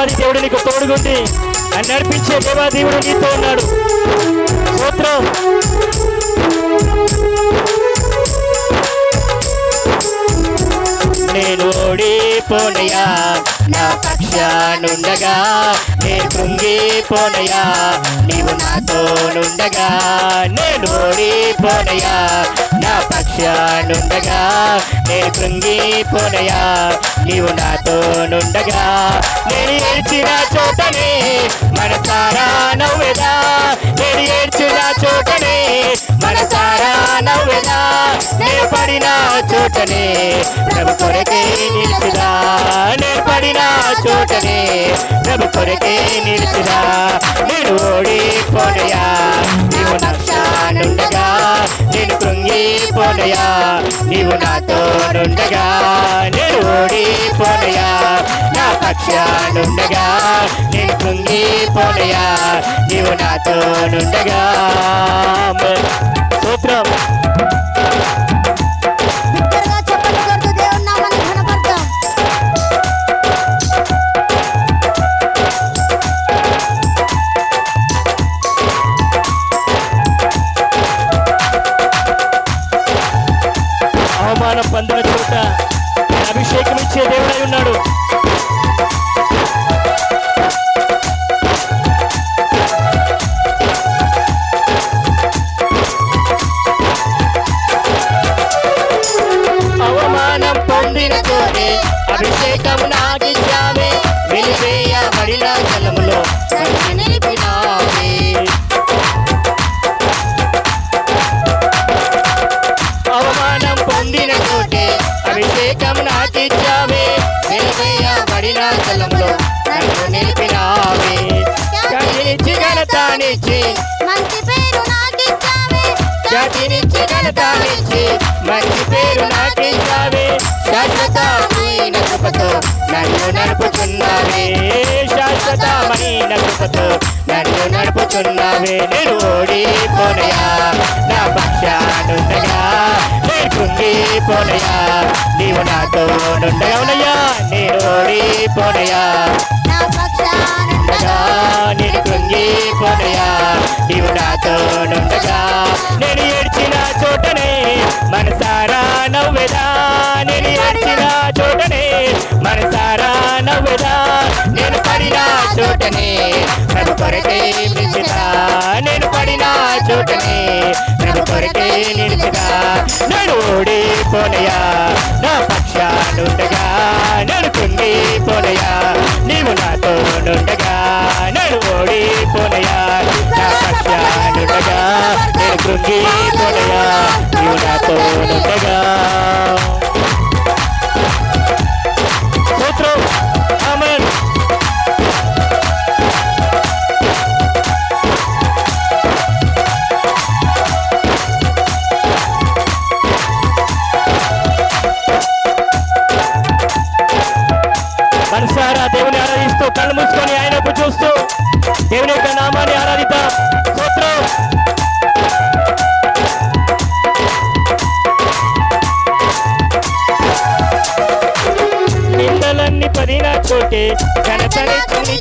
దేవాది దేవుడు నీకు తోడుగుండి. అని నడిపించే దేవాదేవుడు నీతో ఉన్నాడు. స్తోత్రం. నేను ఓడిపోనయా నా పక్షానుండగా నే కృంగిపోనయా నీవు నాతోనుండగా నేను ఓడిపోనయా నా పక్షానుండగా నే కృంగిపోనయా నీవు నాతోనుండగా నేను ఏడ్చిన చోటనే మనసారా నవ్వెదా నేను ఏడ్చిన చోటనే మనసారా నవ్వెదా నేను పడిన చోటనే ప్రభు కొరకే నిలిచిదా. ప్రభు కొరకే నిలిచిదా నేను ఓడిపోనయా నీవు నక్షానుండగా నేను కృంగిపోనయా నీవు నాతో నుండగా నేను ఓడిపోనయా నా పక్షానుండగా. నేను కృంగిపోనయా నీవు నాతో నుండగా సూత్రం. అవమానం చోట అభిషేకం ఇచ్చే దేవుడై ఉన్నాడు. అవమానం పొందిన చోటే అభిషేకం నాకిచ్చావే వెలివేయబడిన జలములో అవమానం అభిషేకం నాకిచ్చావే వెలివేయబడిన జలంలో నన్ను నిలిపినావే. జాతినిచ్చి ఘనతానిచ్చి మంచి పేరు నాకిచ్చావే. జాతినిచ్చి ఘనతానిచ్చి మంచి పేరు నాకిచ్చావే. శాశ్వతమైన కృపతో నన్ను నడుపుచున్నావే. శాశ్వతమైన కృపతో నన్ను నడుపుచున్నావే. నేను ఓడిపోనయా నా నీవు నాతో నుండగా ఉన్నయ్యా నేను ఓడిపోనయా నా పక్షానుండగా ఉండగా నేను కృంగిపోనయా నీవు నాతో నుండగా నేను ఏడ్చిన చోటనే మనసారా నవ్వెదా. నేను ఏడ్చిన చోటనే మనసారా నవ్వెదా. నేను పడిన చోటనే ప్రభు కొరకే నేను పడిన చోటనే ప్రభు కొరకే నిలిచిదా నేను ఓడిపోనయా నా పక్షానుండగా నేను కుంగిపోనయా నీవు నాతో నుండగా. నేను ఓడిపోనయా నా పక్షానుండగా నేను కృంగిపోనయా నీవు నాతో నుండగా. కోటే గణపతి